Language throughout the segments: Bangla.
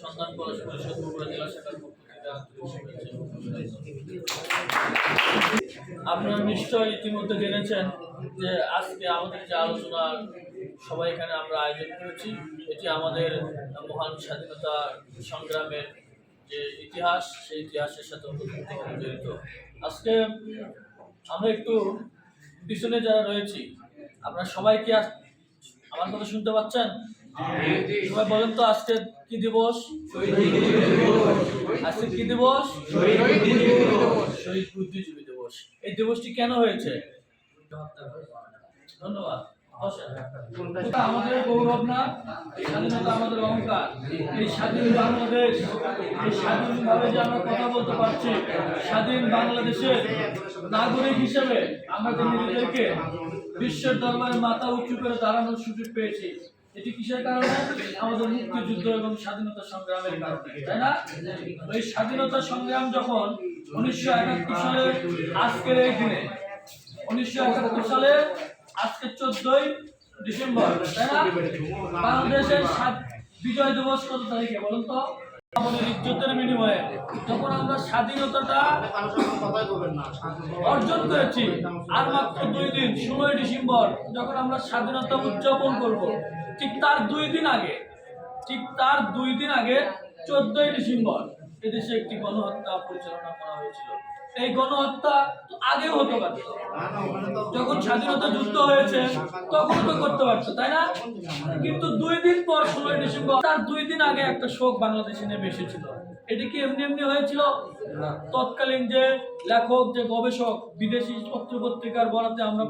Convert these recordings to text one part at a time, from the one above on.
সন্ধান। আপনারা নিশ্চয়ই ইতিমধ্যে জেনেছেন যে আজকে আমাদের যে আলোচনা, সবাই এখানে আমরা আয়োজন করেছি, এটি আমাদের মহান স্বাধীনতা সংগ্রামের যে ইতিহাস, সেই ইতিহাসের সাথে জড়িত আজকে আমরা একটু পিছনে যারা রয়েছি, আপনারা সবাই কি আমার কথা শুনতে পাচ্ছেন সবাই বলেন তো আজকে কি দিবস? আজকে কি দিবস? শহীদ বুদ্ধিজীবী দিবস। এই দিবসটি কেন হয়েছে? ধন্যবাদ। আমাদের গৌরব না? স্বাধীনতা আমাদের অহংকার। এই স্বাধীন বাংলাদেশ, এই স্বাধীনভাবে যে আমরা কথা বলতে পারছি, স্বাধীন বাংলাদেশের নাগরিক হিসেবে আমরা নিজেদেরকে বিশ্বের দরবারে মাথা উঁচু করে দাঁড়ানোর সুযোগ পেয়েছি। এটি কিসের কারণে? আমাদের মুক্তিযুদ্ধ এবং স্বাধীনতা সংগ্রামের কারণে, তাই না? ওই স্বাধীনতা সংগ্রাম যখন উনিশশো একাত্তর সালের আজকের এই দিনে, উনিশশো একাত্তর সালে আজকে চোদ্দই ডিসেম্বর, তাই না? বাংলাদেশের বিজয় দিবস কত তারিখে বলুন তো? আমাদের ইজ্জতের বিনিময়ে যখন আমরা স্বাধীনতাটা অর্জন করেছি, আর মাত্র দুই দিন, ষোলোই ডিসেম্বর, যখন আমরা স্বাধীনতা উদযাপন করব ঠিক তার দুই দিন আগে, ঠিক তার দুই দিন আগে চোদ্দই ডিসেম্বর এদেশে একটি গণহত্যা পরিচালনা করা হয়েছিল। এই গণহত্যা তো আগেও হতে পারত। যখন স্বাধীনতা যুদ্ধ হয়েছে তখন তো করতে পারতো, তাই না? কিন্তু দুই দিন পর ষোলোই ডিসেম্বর, তার দুই দিন আগে একটা শোক বাংলাদেশে নেমে এসেছিল। এটি কি এমনি এমনি হয়েছিল? তৎকালীন যে লেখক যে গবেষক বিদেশি পত্র পত্রিকার বরাতে আমরা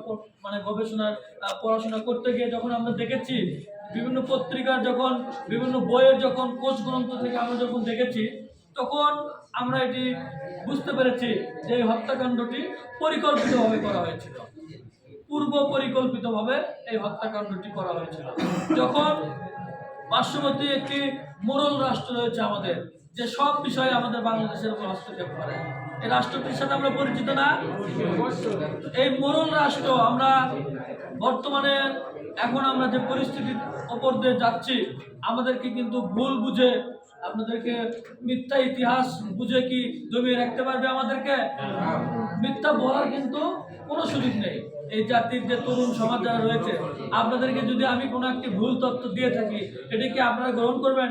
মানে গবেষণার পড়াশোনা করতে গিয়ে যখন আমরা দেখেছি বিভিন্ন পত্রিকার যখন বিভিন্ন বইয়ের যখন কোষ গ্রন্থ থেকে আমরা যখন দেখেছি তখন আমরা এটি বুঝতে পেরেছি যে এই হত্যাকাণ্ডটি পরিকল্পিতভাবে করা হয়েছিল। পূর্ব পরিকল্পিতভাবে এই হত্যাকাণ্ডটি করা হয়েছিল। যখন পার্শ্ববর্তী একটি মোরল রাষ্ট্র রয়েছে আমাদের যে সব বিষয়ে আমাদের বাংলাদেশের উপর হস্তক্ষেপ করে। এই রাষ্ট্রটির সাথে আমরা পরিচিত না। এই মোরল রাষ্ট্র আমরা বর্তমানে এখন আমরা যে পরিস্থিতির ওপর দিয়ে যাচ্ছি, আমাদেরকে কিন্তু ভুল বুঝে, আপনাদেরকে মিথ্যা ইতিহাস বুঝে কি জমিয়ে রাখতে পারবে আমাদেরকে? মিথ্যা বলার কিন্তু কোনো সুযোগ নেই। এই জাতির যে তরুণ সমাজ যারা রয়েছে, আপনাদেরকে যদি আমি কোনো একটি ভুল তথ্য দিয়ে থাকি, এটা কি আপনারা গ্রহণ করবেন?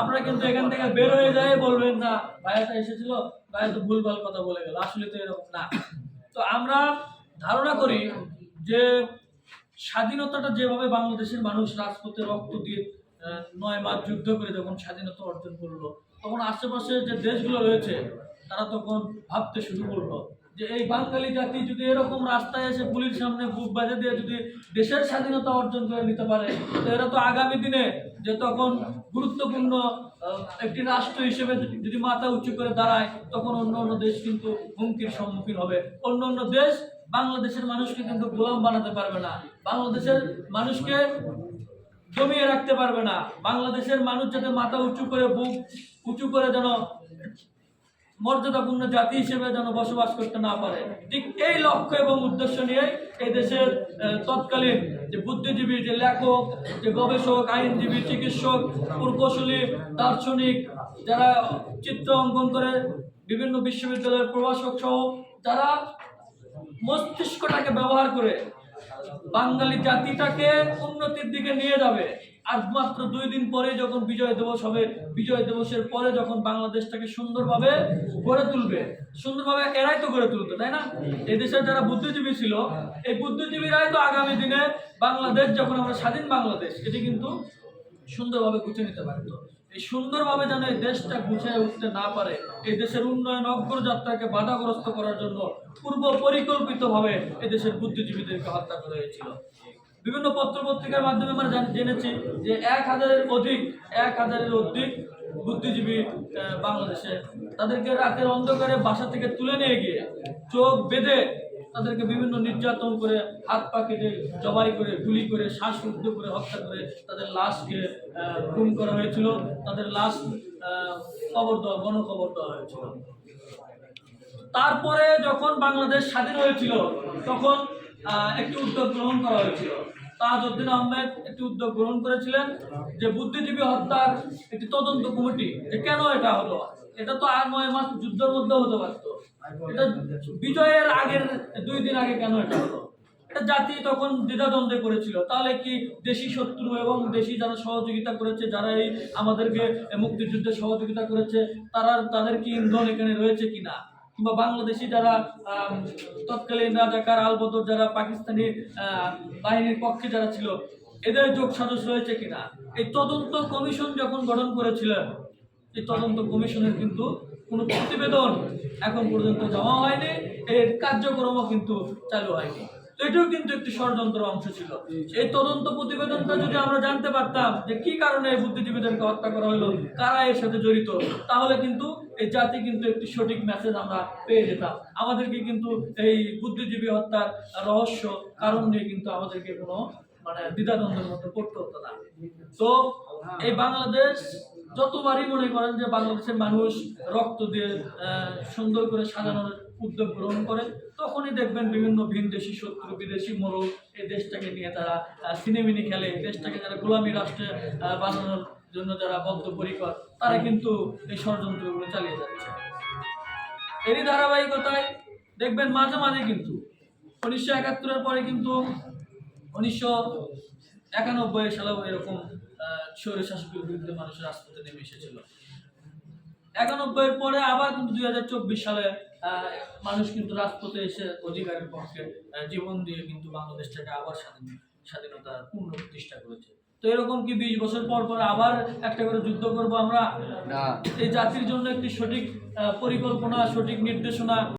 আপনারা কিন্তু এখান থেকে বের হয়ে যায় বলবেন, না ভাইয়াটা এসেছিল, ভাইয়া তো ভুলভাল কথা বলে গেল, আসলে তো এরকম না। তো আমরা ধারণা করি যে স্বাধীনতাটা যেভাবে বাংলাদেশের মানুষ রাজপথে রক্ত দিয়ে নয় মাস যুদ্ধ করে যখন স্বাধীনতা অর্জন করল, তখন আশেপাশে যে দেশগুলো রয়েছে, তারা তখন ভাবতে শুরু করল যে এই বাঙালি জাতি যদি এরকম রাস্তায় এসে পুলিশ সামনে বুক বাজে দিয়ে যদি দেশের স্বাধীনতা অর্জন করে নিতে পারে এরা তো আগামী দিনে যে তখন গুরুত্বপূর্ণ একটি রাষ্ট্র হিসেবে যদি মাথা উঁচু করে দাঁড়ায়, তখন অন্য অন্য দেশ কিন্তু হুমকির সম্মুখীন হবে। অন্য অন্য দেশ বাংলাদেশের মানুষকে কিন্তু গোলাম বানাতে পারবে না। বাংলাদেশের মানুষকে জমিয়ে রাখতে পারবে না। বাংলাদেশের মানুষ যাতে মাথা উঁচু করে বুক উঁচু করে যেন মর্যাদাপূর্ণ জাতি হিসেবে যেন বসবাস করতে না পারে। ঠিক এই লক্ষ্য এবং উদ্দেশ্য নিয়ে এই দেশের তৎকালীন যে বুদ্ধিজীবী, যে লেখক, যে গবেষক, আইনজীবী, চিকিৎসক, প্রকৌশলী, দার্শনিক, যারা চিত্র অঙ্কন করে, বিভিন্ন বিশ্ববিদ্যালয়ের প্রভাষক সহ যারা মস্তিষ্কটাকে ব্যবহার করে বাঙালি জাতিটাকে উন্নতির দিকে নিয়ে যাবে। আর মাত্র দুই দিন পরে যখন বিজয় দিবস হবে, বিজয় দিবসের পরে যখন বাংলাদেশটাকে সুন্দরভাবে গড়ে তুলবে, সুন্দরভাবে এরাই তো গড়ে তুলতো তাই না? এই দেশের যারা বুদ্ধিজীবী ছিল, এই বুদ্ধিজীবীরাই তো আগামী দিনে বাংলাদেশ, যখন আমরা স্বাধীন বাংলাদেশ, এটি কিন্তু সুন্দরভাবে গুছিয়ে নিতে পারতো এই সুন্দরভাবে যেন এই দেশটা গুছিয়ে উঠতে না পারে, এই দেশের উন্নয়ন, অগ্রযাত্রাকে বাধাগ্রস্ত করার জন্য পূর্ব পরিকল্পিতভাবে এই দেশের বুদ্ধিজীবীদেরকে হত্যা করা হয়েছিল। বিভিন্ন পত্র পত্রিকার মাধ্যমে আমরা জেনেছি যে এক হাজারের অধিক, এক হাজারের অধিক বুদ্ধিজীবী বাংলাদেশে তাদেরকে রাতের অন্ধকারে বাসা থেকে তুলে নিয়ে গিয়ে চোখ বেঁধে তাদেরকে বিভিন্ন নির্যাতন করে, হাত পা কেটে, জবাই করে, গুলি করে, শ্বাসরুদ্ধ করে, হত্যা করে তাদের লাশকে গুম করা হয়েছিল। তাদের লাশ কবর দেওয়া গণকবর দেওয়া হয়েছিল। তারপরে যখন বাংলাদেশ স্বাধীন হয়েছিল, তখন একটি উদ্যোগ গ্রহণ করা হয়েছিল। তাজউদ্দিন আহমেদ একটি উদ্যোগ গ্রহণ করেছিলেন যে বুদ্ধিজীবী হত্যার একটি তদন্ত কমিটি। যে কেন এটা হলো? এটা তো আর নয় মাস যুদ্ধের মধ্যে হতে পারতো। এটা বিজয়ের আগের দুই দিন আগে কেন এটা হলো? এটা জাতি তখন দ্বিধাদ্বন্দ্বে করেছিল তাহলে কি দেশি শত্রু এবং দেশি যারা সহযোগিতা করেছে যারা এই আমাদেরকে মুক্তিযুদ্ধে সহযোগিতা করেছে তারা তাদের কি ইন্ধন এখানে রয়েছে কিনা? কিংবা বাংলাদেশি যারা তৎকালীন রাজাকার আলবদর যারা, পাকিস্তানি বাহিনীর পক্ষে যারা ছিল, এদের যোগ সাজস রয়েছে কিনা? এই তদন্ত কমিশন যখন গঠন করেছিলেন, এই তদন্ত কমিশনের কিন্তু কোনো প্রতিবেদন এখন পর্যন্ত জমা হয়নি, এর কার্যক্রমও কিন্তু চালু হয়নি। এটাও কিন্তু একটি ষড়যন্ত্র অংশ ছিল। এই তদন্ত প্রতিবেদনটা যদি আমরা জানতে পারতাম যে কি কারণে এই বুদ্ধিজীবীদেরকে হত্যা করা হলো, কারা এর সাথে জড়িত, তাহলে কিন্তু এই জাতি কিন্তু একটি সঠিক মেসেজ আমরা পেয়ে যেতাম। আমাদেরকে কিন্তু এই বুদ্ধিজীবী হত্যার রহস্য, কারণ নিয়ে কিন্তু আমাদেরকে কোনো মানে দ্বিধাদ্বন্দ্বের মধ্যে পড়তে হতো না। তো এই বাংলাদেশ যতবারই মনে করেন যে বাংলাদেশের মানুষ রক্ত দিয়ে সুন্দর করে সাজানোর উদ্যোগ গ্রহণ করে, তখনই দেখবেন বিভিন্ন ভিনদেশি, শত্রু বিদেশি মোড়ল এই দেশটাকে নিয়ে তারা সিনেমিনি খেলে দেশটাকে যারা গোলামী রাষ্ট্রে বানানোর জন্য যারা বদ্ধপরিকর, তারা কিন্তু এই ষড়যন্ত্রগুলো চালিয়ে যাচ্ছে। এরই ধারাবাহিকতায় দেখবেন মাঝে মাঝে কিন্তু উনিশশো একাত্তরের পরে কিন্তু উনিশশো একানব্বই সালেও এরকম স্বৈর শাসকের বিরুদ্ধে মানুষের রাজপথে নেমে এসেছিল। একানব্বই পরে আবার কিন্তু দুই হাজার চব্বিশ সালে মানুষ কিন্তু রাজপথে এসে অধিকারের পক্ষে জীবন দিয়ে কিন্তু বাংলাদেশটাকে আবার স্বাধীন স্বাধীনতার পূর্ণ প্রতিষ্ঠা করেছে। তো এরকম কি বিশ বছর পর পর আবার একটা করে যুদ্ধ করব আমরা? এই জাতির জন্য একটি সঠিক পরিকল্পনা সঠিক নির্দেশনা